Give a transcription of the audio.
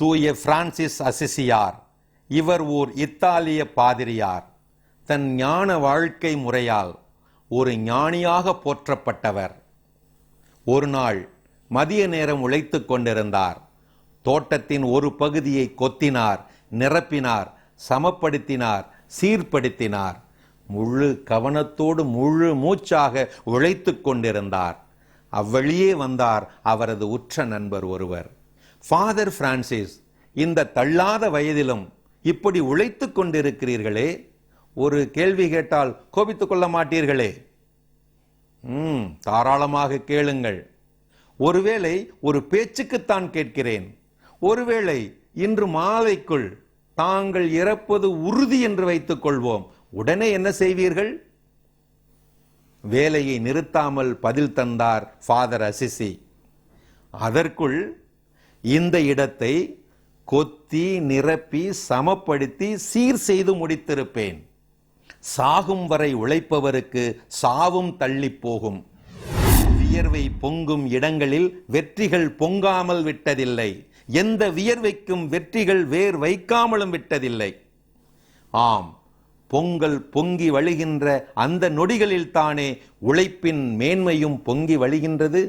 தூய பிரான்சிஸ் அசிசியார். இவர் ஓர் இத்தாலிய பாதிரியார். தன் ஞான வாழ்க்கை முறையால் ஒரு ஞானியாக போற்றப்பட்டவர். ஒரு நாள் மதிய நேரம் உழைத்து கொண்டிருந்தார். தோட்டத்தின் ஒரு பகுதியை கொத்தினார் நிரப்பினார் சமப்படுத்தினார் சீர்படுத்தினார். முழு கவனத்தோடு முழு மூச்சாக உழைத்து கொண்டிருந்தார். அவ்வழியே வந்தார் அவரது உற்ற நண்பர் ஒருவர். ஃபாதர் பிரான்சிஸ் இந்த தள்ளாத வயதிலும் இப்படி உழைத்து கொண்டிருக்கிறீர்களே? ஒரு கேள்வி கேட்டால் கோபித்துக் கொள்ள மாட்டீர்களே? ம் தாராளமாக கேளுங்கள். ஒருவேளை ஒரு பேச்சுக்குத்தான் கேட்கிறேன். ஒருவேளை இன்று மாலைக்குள் தாங்கள் இறப்பது உறுதி என்று வைத்துக் கொள்வோம். உடனே என்ன செய்வீர்கள்? வேலையை நிறுத்தாமல் பதில் தந்தார் ஃபாதர் அசிசி அதற்குள் இந்த இடத்தை கொத்தி நிரப்பி சமப்படுத்தி சீர் செய்து முடித்திருப்பேன். சாகும் வரை உழைப்பவருக்கு சாவும் தள்ளி போகும். வியர்வை பொங்கும் இடங்களில் வெற்றிகள் பொங்காமல் விட்டதில்லை. எந்த வியர்வைக்கும் வெற்றிகள் வேர் வைக்காமலும் விட்டதில்லை. ஆம் பொங்கல் பொங்கி வழிகின்ற அந்த நொடிகளில் தானே உழைப்பின் மேன்மையும் பொங்கி வழிகின்றது?